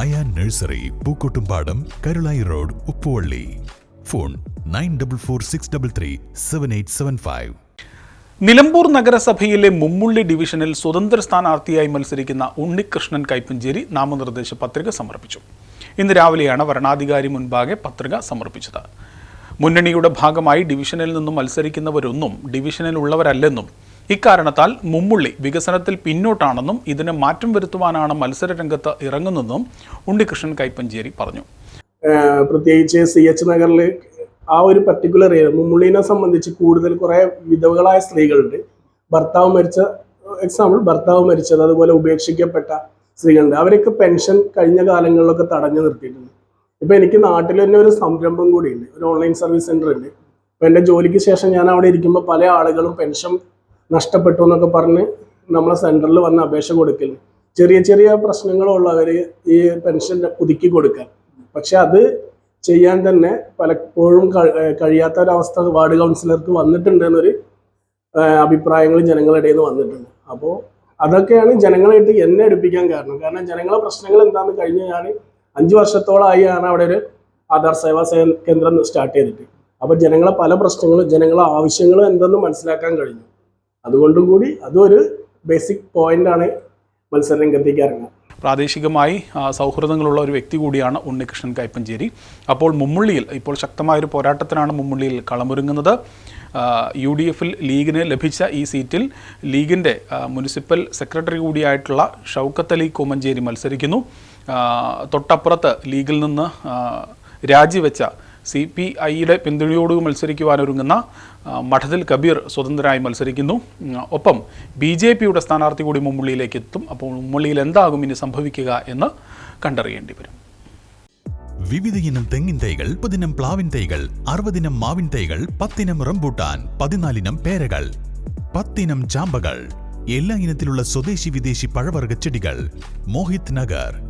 Ayan nursery Pookkottumpadam Karulai road Uppuvally. Phone nine double four six double three seven eight seven five. Nilambur നഗരസഭയിലെ മുമ്മുള്ളി ഡിവിഷനിൽ സ്വതന്ത്ര സ്ഥാനാർത്ഥിയായി മത്സരിക്കുന്ന ഉണ്ണികൃഷ്ണൻ കൈപ്പഞ്ചേരി നാമനിർദ്ദേശ പത്രിക സമർപ്പിച്ചു. ഇന്ന് രാവിലെയാണ് വരണാധികാരി മുൻപാകെ പത്രിക സമർപ്പിച്ചത്. മുന്നണിയുടെ ഭാഗമായി ഡിവിഷനിൽ നിന്നും മത്സരിക്കുന്നവരൊന്നും ഡിവിഷനിലുള്ളവരല്ലെന്നും ഇക്കാരണത്താൽ മുമ്മുള്ളി വികസനത്തിൽ പിന്നോട്ടാണെന്നും ഇതിന് മാറ്റം വരുത്തുവാനാണ് മത്സര രംഗത്ത് ഇറങ്ങുന്നതെന്നും ഉണ്ണികൃഷ്ണൻ കൈപ്പഞ്ചേരി പറഞ്ഞു. പ്രത്യേകിച്ച് സി എച്ച് നഗറിൽ ആ ഒരു പർട്ടിക്കുലർ ഏരിയ മുമ്മുള്ളിനെ സംബന്ധിച്ച് കൂടുതൽ കുറെ വിധവകളായ സ്ത്രീകളുണ്ട്. ഭർത്താവ് മരിച്ച എക്സാമ്പിൾ ഭർത്താവ് മരിച്ചത് അതുപോലെ ഉപേക്ഷിക്കപ്പെട്ട സ്ത്രീകളുണ്ട്. അവരൊക്കെ പെൻഷൻ കഴിഞ്ഞ കാലങ്ങളിലൊക്കെ തടഞ്ഞു നിർത്തിയിട്ടുണ്ട്. ഇപ്പൊ എനിക്ക് നാട്ടിൽ തന്നെ ഒരു സംരംഭം കൂടിയുണ്ട്. ഒരു ഓൺലൈൻ സർവീസ് സെന്റർ ഉണ്ട്. അപ്പൊ എന്റെ ജോലിക്ക് ശേഷം ഞാൻ അവിടെ ഇരിക്കുമ്പോൾ പല ആളുകളും പെൻഷൻ നഷ്ടപ്പെട്ടു എന്നൊക്കെ പറഞ്ഞ് നമ്മളെ സെന്ററിൽ വന്ന് അപേക്ഷ കൊടുക്കൽ ചെറിയ ചെറിയ പ്രശ്നങ്ങളുള്ളവർ ഈ പെൻഷൻ പുതുക്കി കൊടുക്കാൻ. പക്ഷെ അത് ചെയ്യാൻ തന്നെ പലപ്പോഴും കഴിയാത്ത ഒരവസ്ഥ വാർഡ് കൗൺസിലർക്ക് വന്നിട്ടുണ്ട് എന്നൊരു അഭിപ്രായങ്ങൾ ജനങ്ങളുടെ നിന്ന് വന്നിട്ടുണ്ട്. അപ്പോൾ അതൊക്കെയാണ് ജനങ്ങളായിട്ട് എന്നെ എടുപ്പിക്കാൻ കാരണം. കാരണം ജനങ്ങളെ പ്രശ്നങ്ങൾ എന്താണെന്ന് കഴിഞ്ഞ് ഞാൻ അഞ്ച് വർഷത്തോളമായി ആണ് അവിടെ ഒരു ആധാർ സേവാ കേന്ദ്രം സ്റ്റാർട്ട് ചെയ്തിട്ട്. അപ്പോൾ ജനങ്ങളെ പല പ്രശ്നങ്ങളും ജനങ്ങളെ ആവശ്യങ്ങളും എന്തെന്ന് മനസ്സിലാക്കാൻ കഴിഞ്ഞു. അതുകൊണ്ടും കൂടി അതൊരു ബേസിക് പോയിന്റാണ് മത്സര രംഗത്തേക്ക് ഇറങ്ങുക. പ്രാദേശികമായി സൗഹൃദങ്ങളുള്ള ഒരു വ്യക്തി കൂടിയാണ് ഉണ്ണികൃഷ്ണൻ കൈപ്പഞ്ചേരി. അപ്പോൾ മുമ്മുള്ളിയിൽ ഇപ്പോൾ ശക്തമായൊരു പോരാട്ടത്തിനാണ് മുമ്മുള്ളിയിൽ കളമൊരുങ്ങുന്നത്. യു ഡി എഫിൽ ലീഗിന് ലഭിച്ച ഈ സീറ്റിൽ ലീഗിന്റെ മുനിസിപ്പൽ സെക്രട്ടറി കൂടിയായിട്ടുള്ള ഷൗക്കത്ത് അലി കോമഞ്ചേരി മത്സരിക്കുന്നു. തൊട്ടപ്പുറത്ത് ലീഗിൽ നിന്ന് രാജിവെച്ച സി പി ഐയുടെ പിന്തുണയോട് മത്സരിക്കുവാനൊരുങ്ങുന്ന മഠത്തിൽ കബീർ സ്വതന്ത്രരായി മത്സരിക്കുന്നു. ഒപ്പം ബി ജെ പിയുടെ സ്ഥാനാർത്ഥി കൂടി മുമ്മുള്ളിയിലേക്ക് എത്തും അപ്പോൾ മുമ്മുള്ളിയിൽ എന്താകും ഇനി സംഭവിക്കുക എന്ന് കണ്ടറിയേണ്ടി വരും. വിവിധ ഇനം തെങ്ങിൻ തൈകൾ മുപ്പതിനം പ്ലാവിൻ തൈകൾ അറുപതിനം മാവിൻ തൈകൾ പത്തിനം റംബൂട്ടാൻ പതിനാലിനം പേരകൾ പത്തിനം ചാമ്പകൾ എല്ലാ ഇനത്തിലുള്ള സ്വദേശി വിദേശി പഴവർഗ ചെടികൾ. മോഹിത് നഗർ.